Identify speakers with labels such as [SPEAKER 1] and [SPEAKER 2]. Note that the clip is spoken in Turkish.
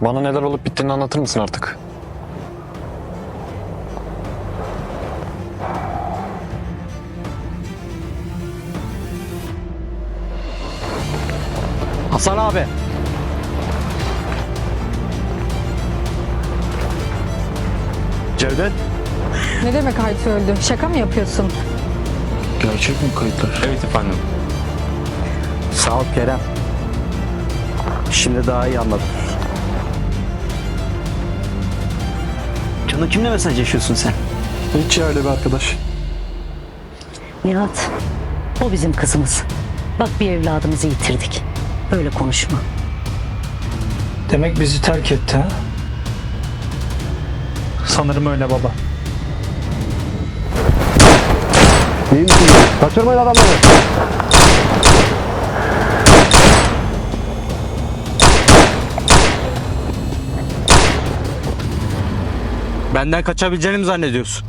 [SPEAKER 1] Bana neler olup bittiğini anlatır mısın artık?
[SPEAKER 2] Hasan abi.
[SPEAKER 1] Cevdet.
[SPEAKER 3] Ne demek Halit öldü? Şaka mı yapıyorsun?
[SPEAKER 1] Gerçek mi kayıtlar?
[SPEAKER 4] Evet efendim.
[SPEAKER 2] Sağ ol Kerem. Şimdi daha iyi anladım. Canım kimle mesajlaşıyorsun sen?
[SPEAKER 1] Hiç öyle bir arkadaş.
[SPEAKER 5] Nihat, o bizim kızımız. Bak bir evladımızı yitirdik. Böyle konuşma.
[SPEAKER 6] Demek bizi terk etti ha? Sanırım öyle baba.
[SPEAKER 7] Kaçırmayın adamları.
[SPEAKER 2] Benden kaçabileceğini mi zannediyorsun?